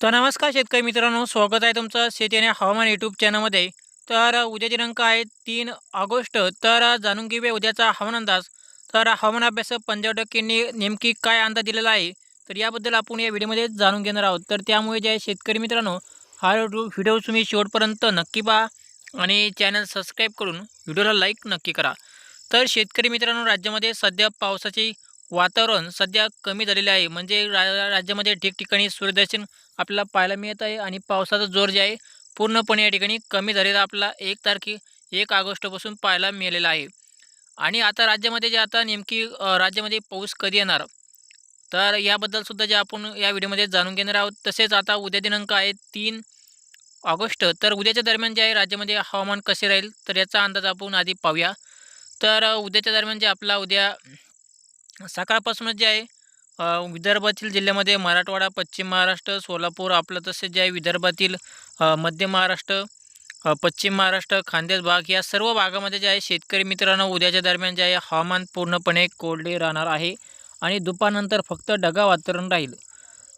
तर नमस्कार शेतकरी मित्रांनो स्वागत आहे तुमचं शेती आणि हवामान यूट्यूब चॅनलमध्ये तर उद्या दिनांक आहे तीन ऑगस्ट तर जाणून घेऊया उद्याचा हवामान अंदाज. तर हवामान अभ्यास पंजाब टक्केंनी नेमकी काय अंदाज दिलेला आहे तर याबद्दल आपण या व्हिडिओमध्ये जाणून घेणार आहोत. तर त्यामुळे जे आहे शेतकरी मित्रांनो हा व्हिडिओ तुम्ही शेवटपर्यंत नक्की पहा आणि चॅनल सबस्क्राईब करून व्हिडिओला लाईक नक्की करा. तर शेतकरी मित्रांनो राज्यामध्ये सध्या पावसाची वातावरण सध्या कमी झालेले आहे. म्हणजे रा राज्यामध्ये ठिकठिकाणी सूर्यदर्शन आपल्याला पाहायला मिळत आहे आणि पावसाचा जोर जे आहे पूर्णपणे या ठिकाणी कमी झालेला आपला एक तारखे एक ऑगस्टपासून पाहायला मिळालेला आहे. आणि आता राज्यामध्ये जे आता नेमकी राज्यामध्ये पाऊस कधी येणार? तर याबद्दल सुद्धा जे आपण या व्हिडिओमध्ये जाणून घेणार आहोत तसेच आता उद्या दिनांक आहे तीन ऑगस्ट. तर उद्याच्या दरम्यान जे आहे राज्यामध्ये हवामान कसे राहील तर याचा अंदाज आपण आधी पाहूया. तर उद्याच्या दरम्यान जे आपला उद्या सकाळपासूनच जे आहे विदर्भातील जिल्ह्यामध्ये मराठवाडा पश्चिम महाराष्ट्र सोलापूर आपलं तसेच जे आहे विदर्भातील मध्य महाराष्ट्र पश्चिम महाराष्ट्र खानदेश भाग या सर्व भागामध्ये जे आहे शेतकरी मित्रांनो उद्याच्या दरम्यान जे आहे हवामान पूर्णपणे कोरडे राहणार आहे आणि दुपारनंतर फक्त ढगा वातावरण राहील.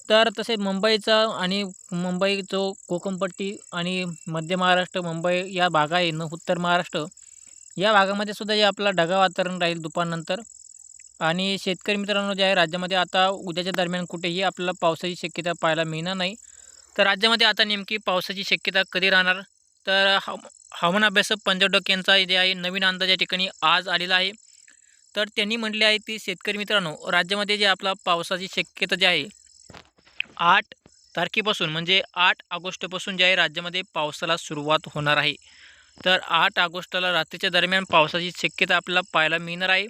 तर तसेच मुंबईचा आणि मुंबई जो कोकणपट्टी आणि मध्य महाराष्ट्र मुंबई या भाग आहे न उत्तर महाराष्ट्र या भागामध्ये सुद्धा जे आपला ढगा वातावरण राहील दुपारनंतर आणि शेतकरी मित्रांनो जे आहे राज्यामध्ये आता उद्याच्या दरम्यान कुठेही आपल्याला पावसाची शक्यता पाहायला मिळणार नाही तर राज्यामध्ये आता नेमकी पावसाची शक्यता कधी राहणार? तर हव हवामान अभ्यासक पंजाब डॉक यांचा जे आहे नवीन अंदाज या ठिकाणी आज आलेला आहे. तर त्यांनी म्हटले आहे की शेतकरी मित्रांनो राज्यामध्ये जे आपला पावसाची शक्यता जी आहे आठ तारखेपासून म्हणजे आठ ऑगस्टपासून जे आहे राज्यामध्ये पावसाला सुरुवात होणार आहे. तर आठ ऑगस्टला रात्रीच्या दरम्यान पावसाची शक्यता आपल्याला पाहायला मिळणार आहे.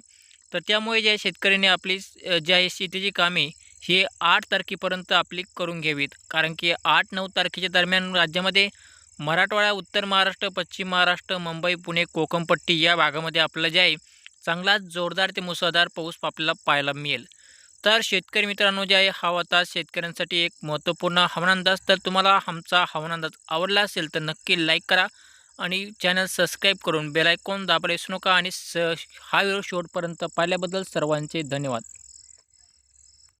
तर त्यामुळे जे आहे शेतकऱ्यांनी आपली ज्या आहे शेतीची कामे हे आठ तारखेपर्यंत आपली करून घ्यावीत. कारण की आठ नऊ तारखेच्या दरम्यान राज्यामध्ये मराठवाडा उत्तर महाराष्ट्र पश्चिम महाराष्ट्र मुंबई पुणे कोकणपट्टी या भागामध्ये आपलं जे आहे चांगला जोरदार ते मुसळधार पाऊस आपल्याला पाहायला मिळेल. तर शेतकरी मित्रांनो जे आहे हा होता शेतकऱ्यांसाठी एक महत्त्वपूर्ण हवामान अंदाज. तर तुम्हाला आमचा हवामान अंदाज आवडला असेल तर नक्की लाईक करा. आणि चॅनल सबस्क्राईब करून बेलायकॉन दाबायला विसरू नका आणि स हा व्हिडिओ शेवटपर्यंत पाहिल्याबद्दल सर्वांचे धन्यवाद.